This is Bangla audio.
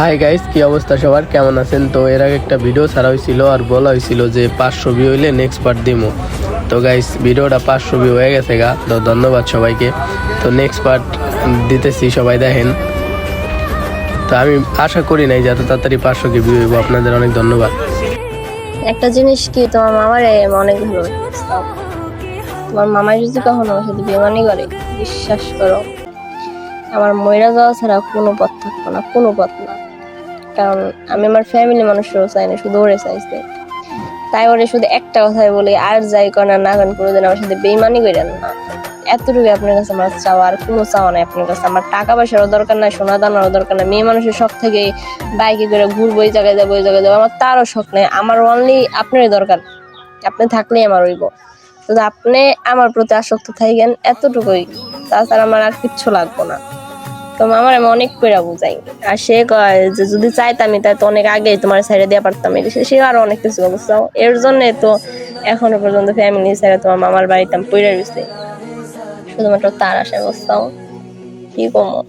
হাই গাইস কি অবস্থা সবার? কেমন আছেন? তো এর আগে একটা ভিডিও ছাড়া হয়েছিল আর বলা হয়েছিল যে পাঁচশো ভিউ হইলে নেক্সট পার্ট দিমু। তো গাইস ভিডিওটা পাঁচশো ভিউ হয়ে গেছে গা। তো ধন্যবাদ সবাইকে। তো নেক্সট পার্ট দিতেছি, সবাই দেখেন। তো আমি আশা করি নাই যে এত তাড়াতাড়ি পাঁচশো কে ভিউ হইব। আপনাদের অনেক ধন্যবাদ। একটা জিনিস কি, তোমার মামারে অনেক ভালোবাসতাম তোমার মামাই যদি কখনো আমার সাথে বেমানি করে, বিশ্বাস করো। আমার ময়রা যাওয়া ছাড়া কোনো পথ থাকব না, কোনো পথ না। কারণ আমি আমার ফ্যামিলি মানুষেরও চাই না, শুধু ওরে চাইছে তাই ওরে শুধু একটা কথাই বলি, আর যাই কর না করেন কোনোদিন আমার সাথে বেইমানি করেন না। এতটুকু আপনার কাছে আমার চাওয়া, আর কোনো চাওয়া নাই আপনার কাছে। আমার টাকা পয়সারও দরকার নাই, সোনা দানারও দরকার নাই। মেয়ে মানুষের শখ থেকে বাইকে করে ঘুরবো, এই জায়গায় যাব ওই জায়গায় যাব। আমার তারও শখ নেই। আমার অনলি আপনারই দরকার। আপনি থাকলেই আমার হইব। শুধু আপনি আমার প্রতি আসক্ত থাকেন এতটুকুই। তাছাড়া আমার আর কিচ্ছু লাগবো না। তো আমার আমি অনেক পেরা বুঝাই। আর সে কয় যে যদি চাইতাম তাই তো অনেক আগেই তোমার সাইডে দিয়ে পারতাম। সে- সে আরও অনেক কিছু অবস্থা এর জন্য তো এখনও পর্যন্ত ফ্যামিলি সাইডে তোমার মামার বাড়িতে আমি পেরা রয়েছে শুধুমাত্র তার আশা অবস্থাও কি কমো?